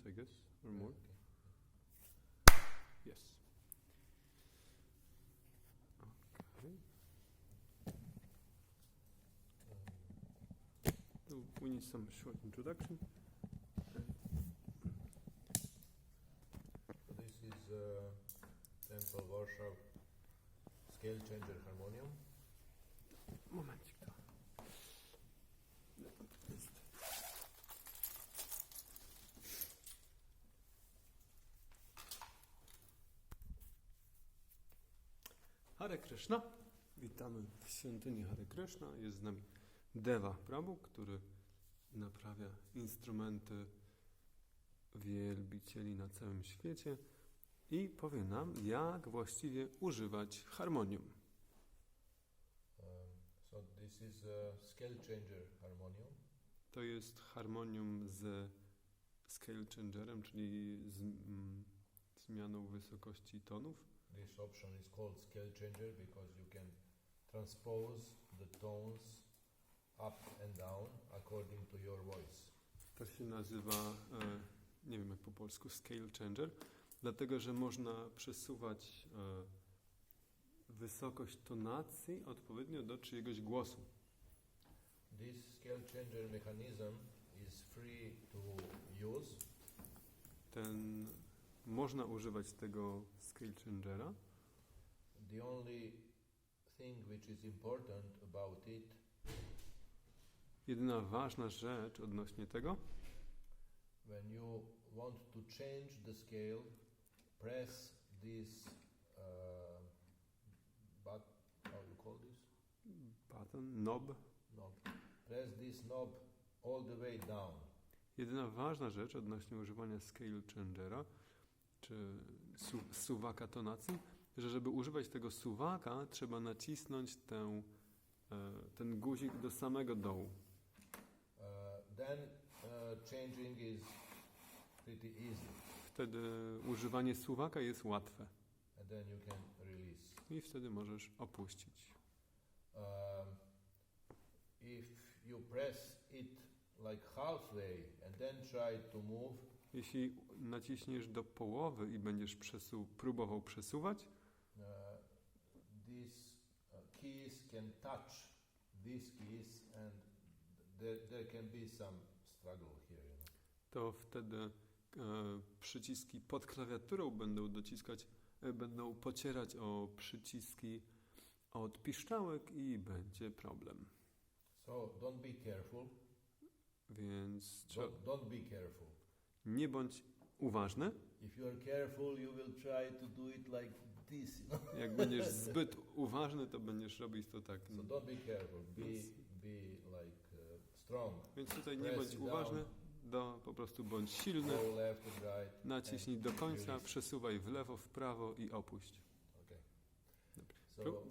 minutes, I guess, or more. Yes. Okay. So we need some short introduction. This is uh, Temple Warsaw Scale Changer Harmonium. Momencik Hare Krishna. Witamy w świątyni Hare Krishna. Jest z nami Deva Prabhu, który naprawia instrumenty wielbicieli na całym świecie i powie nam, jak właściwie używać harmonium. Um, so this is a Scale Changer Harmonium. To jest harmonium z scale changerem, czyli z mm, zmianą wysokości tonów. This option is called Scale Changer because you can transpose the tones up and down according to your voice. To się nazywa, e, nie wiem jak po polsku, scale changer, dlatego że można przesuwać e, wysokość tonacji odpowiednio do czyjegoś głosu. This Scale Changer mechanism is free to use. Ten, można używać tego scale changera. The only thing which is important about it Jedyna ważna rzecz odnośnie tego, When you want to change the scale, press this uh, but how you call this button, knob, knob. Press this knob all the way down. Jedyna ważna rzecz odnośnie używania scale changera, czy su suwaka tonacji, że żeby używać tego suwaka, trzeba nacisnąć tę, e, ten guzik do samego dołu. Uh, then uh, changing is pretty easy, Wtedy używanie suwaka jest łatwe and then you can release. i wtedy możesz opuścić. Um, if you press it like halfway and then try to move, Jeśli naciśniesz do połowy i będziesz przesu próbował przesuwać, uh, these keys can touch these keys and there, there can be some struggle here. You know. to wtedy e, przyciski pod klawiaturą będą dociskać, e, będą pocierać o przyciski od piszczałek i będzie problem. So don't be careful. Więc Don't, don't be careful. Nie bądź uważny. Jak będziesz zbyt uważny, to będziesz robić to tak. So don't be careful. Be be like uh, strong. Więc tutaj nie bądź uważny, do, po prostu bądź silny. Naciśnij do końca, przesuwaj w lewo, w prawo i opuść. Okay. So